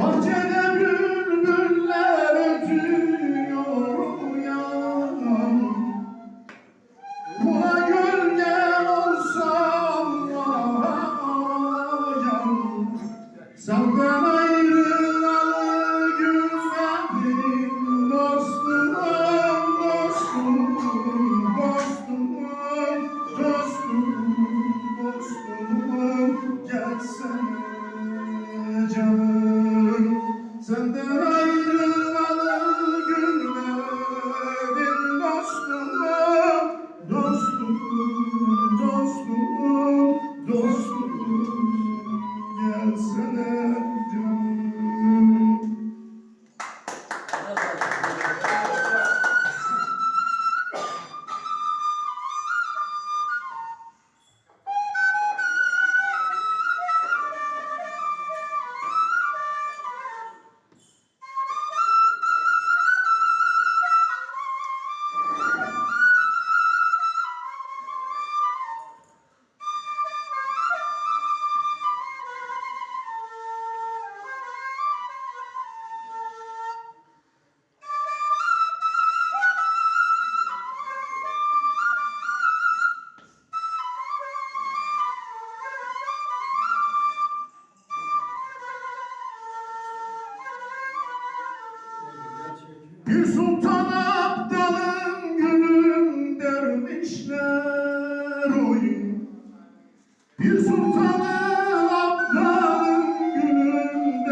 Bahçede bülbüller ötüyor uyan Buna gölge olsam yan Senden ayrılalı gülmedim Dostum, dostum, dostum Dostum, dostum. Gelsene canım Senden Bir sultan aptalın gülüm dermişler oy. Bir sultan